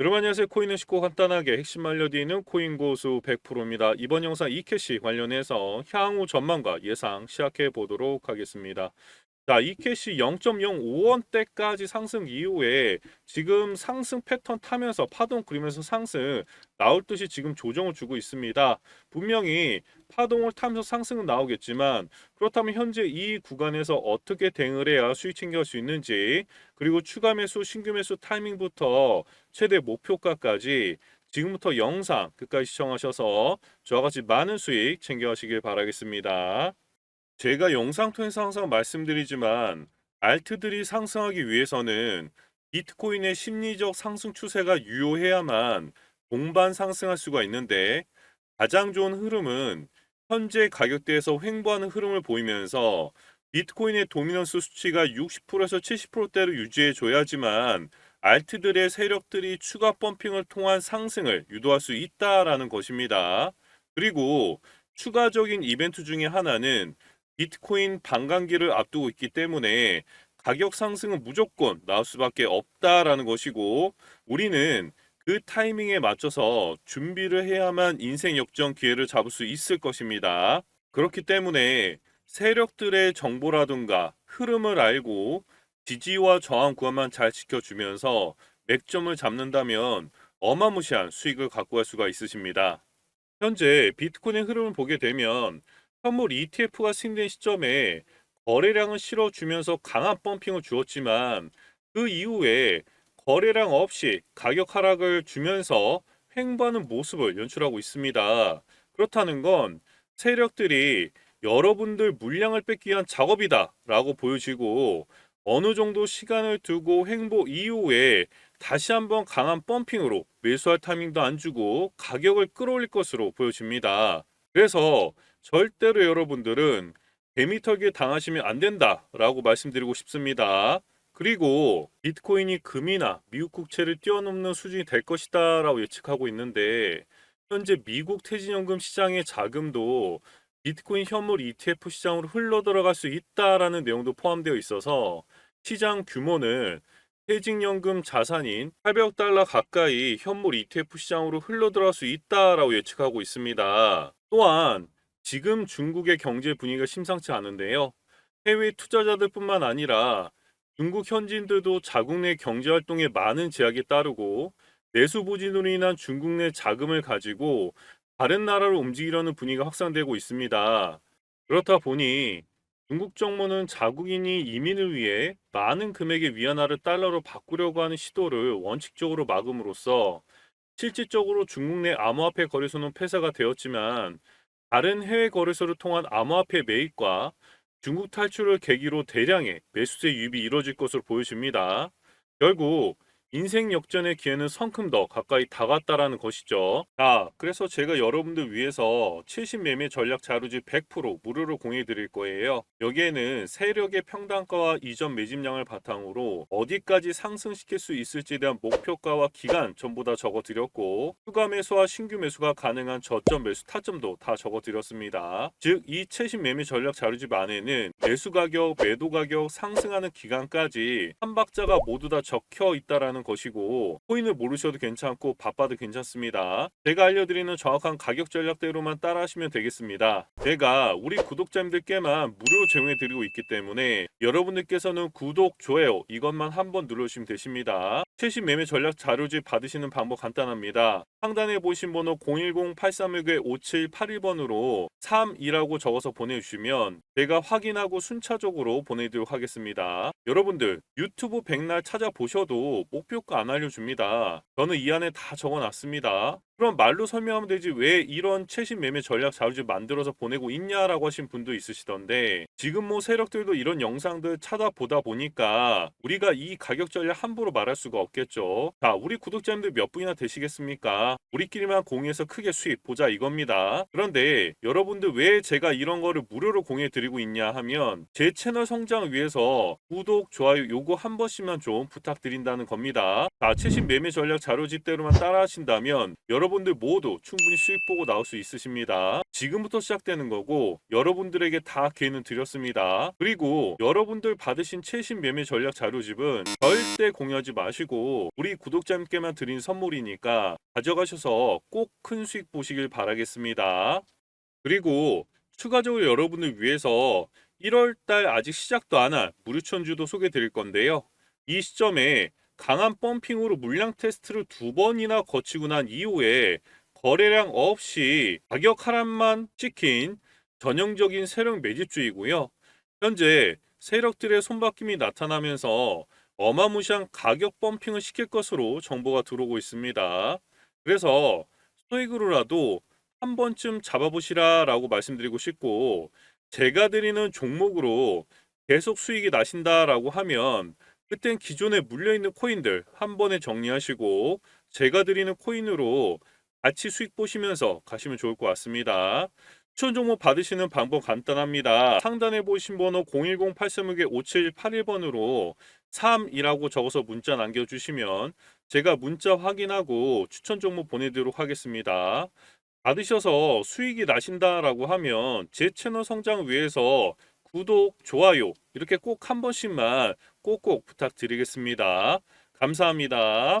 여러분 안녕하세요. 코인을 쉽고 간단하게 핵심 알려드리는 코인 고수 100%입니다. 이번 영상 이캐시 관련해서 향후 전망과 예상 시작해 보도록 하겠습니다. 자, 이 캐시 0.05원대까지 상승 이후에 지금 상승 패턴 타면서 파동 그리면서 상승 나올 듯이 지금 조정을 주고 있습니다. 분명히 파동을 타면서 상승은 나오겠지만 그렇다면 현재 이 구간에서 어떻게 대응을 해야 수익 챙겨갈 수 있는지 그리고 추가 매수, 신규 매수 타이밍부터 최대 목표가까지 지금부터 영상 끝까지 시청하셔서 저와 같이 많은 수익 챙겨가시길 바라겠습니다. 제가 영상 통해서 항상 말씀드리지만 알트들이 상승하기 위해서는 비트코인의 심리적 상승 추세가 유효해야만 동반 상승할 수가 있는데 가장 좋은 흐름은 현재 가격대에서 횡보하는 흐름을 보이면서 비트코인의 도미넌스 수치가 60%에서 70%대로 유지해 줘야지만 알트들의 세력들이 추가 펌핑을 통한 상승을 유도할 수 있다라는 것입니다. 그리고 추가적인 이벤트 중에 하나는 비트코인 반감기를 앞두고 있기 때문에 가격 상승은 무조건 나올 수밖에 없다라는 것이고 우리는 그 타이밍에 맞춰서 준비를 해야만 인생 역전 기회를 잡을 수 있을 것입니다. 그렇기 때문에 세력들의 정보라든가 흐름을 알고 지지와 저항 구간만 잘 지켜주면서 맥점을 잡는다면 어마무시한 수익을 갖고 갈 수가 있으십니다. 현재 비트코인의 흐름을 보게 되면 현물 ETF가 승인된 시점에 거래량을 실어주면서 강한 펌핑을 주었지만 그 이후에 거래량 없이 가격 하락을 주면서 횡보하는 모습을 연출하고 있습니다. 그렇다는 건 세력들이 여러분들 물량을 뺏기 위한 작업이다 라고 보여지고 어느 정도 시간을 두고 횡보 이후에 다시 한번 강한 펌핑으로 매수할 타이밍도 안 주고 가격을 끌어올릴 것으로 보여집니다. 그래서 절대로 여러분들은 개미털기에 당하시면 안 된다라고 말씀드리고 싶습니다. 그리고 비트코인이 금이나 미국 국채를 뛰어넘는 수준이 될 것이다 라고 예측하고 있는데 현재 미국 퇴직연금 시장의 자금도 비트코인 현물 ETF 시장으로 흘러 들어갈 수 있다라는 내용도 포함되어 있어서 시장 규모는 퇴직연금 자산인 800억 달러 가까이 현물 ETF 시장으로 흘러 들어갈 수 있다라고 예측하고 있습니다. 또한 지금 중국의 경제 분위기가 심상치 않은데요. 해외 투자자들뿐만 아니라 중국 현지인들도 자국 내 경제 활동에 많은 제약이 따르고 내수 부진으로 인한 중국 내 자금을 가지고 다른 나라로 움직이려는 분위기가 확산되고 있습니다. 그렇다 보니 중국 정부는 자국인이 이민을 위해 많은 금액의 위안화를 달러로 바꾸려고 하는 시도를 원칙적으로 막음으로써 실질적으로 중국 내 암호화폐 거래소는 폐쇄가 되었지만 다른 해외 거래소를 통한 암호화폐 매입과 중국 탈출을 계기로 대량의 매수세 유입이 이뤄질 것으로 보여집니다. 결국 인생 역전의 기회는 성큼 더 가까이 다가왔다라는 것이죠. 자, 그래서 제가 여러분들 위해서 70 매매 전략 자료지 100% 무료로 공유해 드릴 거예요. 여기에는 세력의 평단가와 이전 매집량을 바탕으로 어디까지 상승시킬 수 있을지에 대한 목표가와 기간 전부 다 적어 드렸고 추가 매수와 신규 매수가 가능한 저점 매수 타점도 다 적어 드렸습니다. 즉, 이 70 매매 전략 자료집 안에는 매수 가격, 매도 가격, 상승하는 기간까지 한 박자가 모두 다 적혀 있다라는 것이고 코인을 모르셔도 괜찮고 바빠도 괜찮습니다. 제가 알려드리는 정확한 가격 전략대로만 따라하시면 되겠습니다. 제가 우리 구독자님들께만 무료로 제공해 드리고 있기 때문에 여러분들께서는 구독, 좋아요 이것만 한번 눌러주시면 되십니다. 최신 매매 전략 자료집 받으시는 방법 간단합니다. 상단에 보신 번호 010-8369-5781번으로 32라고 적어서 보내주시면 제가 확인하고 순차적으로 보내드리도록 하겠습니다. 여러분들 유튜브 백날 찾아보셔도 목표가 안 알려줍니다. 저는 이 안에 다 적어놨습니다. 그럼 말로 설명하면 되지 왜 이런 최신 매매 전략 자료집 만들어서 보내고 있냐라고 하신 분도 있으시던데 지금 뭐 세력들도 이런 영상들 찾아보다 보니까 우리가 이 가격 전략 함부로 말할 수가 없겠죠. 자, 우리 구독자님들 몇 분이나 되시겠습니까? 우리끼리만 공유해서 크게 수익 보자 이겁니다. 그런데 여러분들 왜 제가 이런 거를 무료로 공유해 드리고 있냐 하면 제 채널 성장을 위해서 구독, 좋아요 요거 한 번씩만 좀 부탁드린다는 겁니다. 자, 최신 매매 전략 자료집대로만 따라 하신다면 여러분 여러분들 모두 충분히 수익 보고 나올 수 있으십니다. 지금부터 시작되는 거고 여러분들에게 다 기회는 드렸습니다. 그리고 여러분들 받으신 최신 매매 전략 자료집은 절대 공유하지 마시고 우리 구독자님께만 드린 선물이니까 가져가셔서 꼭 큰 수익 보시길 바라겠습니다. 그리고 추가적으로 여러분을 위해서 1월달 아직 시작도 안 한 무료천주도 소개해 드릴 건데요. 이 시점에 강한 펌핑으로 물량 테스트를 두 번이나 거치고 난 이후에 거래량 없이 가격 하락만 찍힌 전형적인 세력 매집주의고요. 현재 세력들의 손바뀜이 나타나면서 어마무시한 가격 펌핑을 시킬 것으로 정보가 들어오고 있습니다. 그래서 소액으로라도 한 번쯤 잡아보시라 라고 말씀드리고 싶고 제가 드리는 종목으로 계속 수익이 나신다 라고 하면 그땐 기존에 물려있는 코인들 한 번에 정리하시고 제가 드리는 코인으로 같이 수익 보시면서 가시면 좋을 것 같습니다. 추천 종목 받으시는 방법 간단합니다. 상단에 보신 번호 010-8361-5781번으로 3이라고 적어서 문자 남겨주시면 제가 문자 확인하고 추천 종목 보내드리도록 하겠습니다. 받으셔서 수익이 나신다라고 하면 제 채널 성장을 위해서 구독, 좋아요 이렇게 꼭 한 번씩만 꼭꼭 부탁드리겠습니다. 감사합니다.